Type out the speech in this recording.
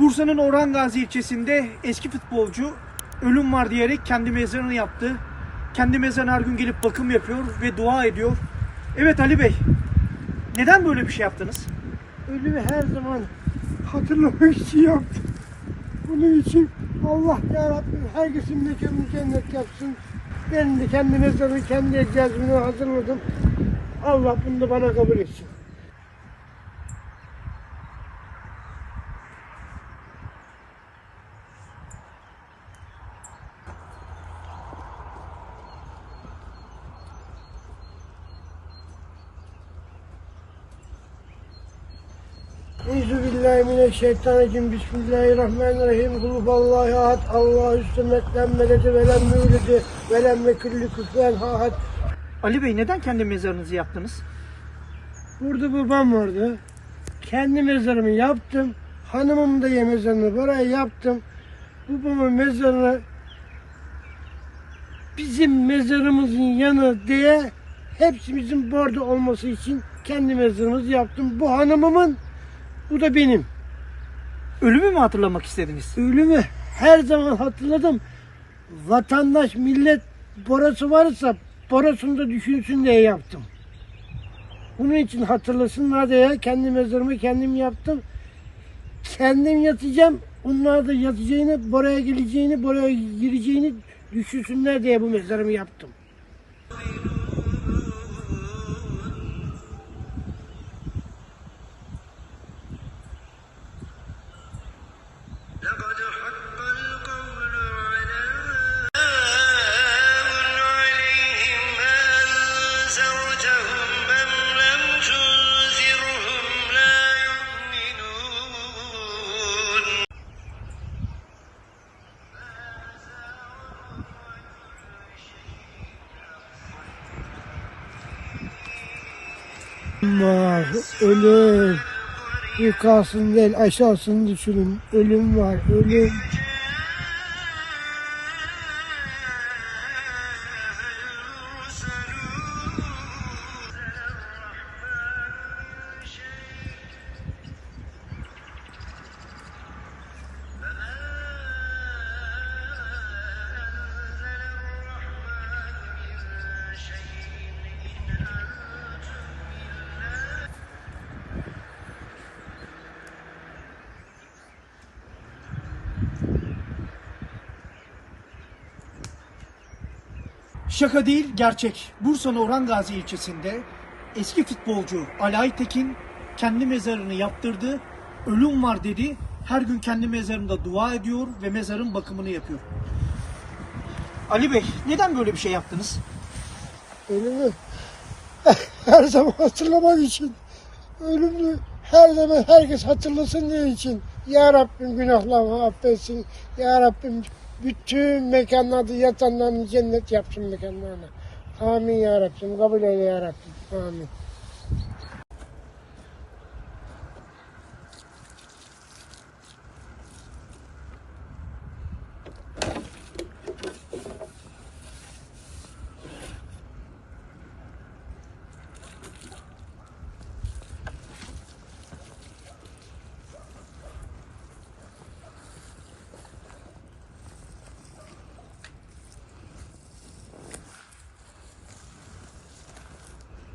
Bursa'nın Orhan Gazi ilçesinde eski futbolcu ölüm var diyerek kendi mezarını yaptı. Kendi mezarına her gün gelip bakım yapıyor ve dua ediyor. Evet Ali Bey, neden böyle bir şey yaptınız? Ölümü her zaman hatırlamak için yaptım. Bunun için Allah ya Rabbim herkesin mekanını cennet yapsın. Ben de kendi mezarımı, kendi ecazımı hazırladım. Allah bunu da bana kabul etsin. Euzubillahimineşşeytanirracim. Bismillahirrahmanirrahim. Kulüballahu ahad. Allahu sümmetten meledi velem müvlidi velem ve külli küfen ahad. Ali Bey neden kendi mezarınızı yaptınız? Burada babam vardı. Kendi mezarımı yaptım. Hanımım da mezarını buraya yaptım. Babamın mezarını bizim mezarımızın yanı diye hepsimizin burada olması için kendi mezarımızı yaptım. Bu hanımımın, bu da benim. Ölümü mü hatırlamak istediniz? Ölümü her zaman hatırladım. Vatandaş, millet borası varsa borasını da düşünsün diye yaptım. Bunun için hatırlasınlar diye kendi mezarımı kendim yaptım. Kendim yatacağım. Onlar da yatacağını, buraya geleceğini, buraya gireceğini düşünsünler diye bu mezarımı yaptım. Var, ölüm. Yukarısını değil aşağısını düşünün. Ölüm var, ölüm. Şaka değil, gerçek. Bursa'nın Orhan Gazi ilçesinde eski futbolcu Ali Aytekin kendi mezarını yaptırdı. Ölüm var dedi. Her gün kendi mezarında dua ediyor ve mezarın bakımını yapıyor. Ali Bey, neden böyle bir şey yaptınız? Ölümü her zaman hatırlamak için. Ölümü her zaman herkes hatırlasın diye için. Ya Rabbim günahlarımı affetsin. Ya Rabbim bütün mekanlarda yatanların cennet yapsın mekanlarına. Amin ya Rabbim. Kabul eyle ya Rabbim. Amin.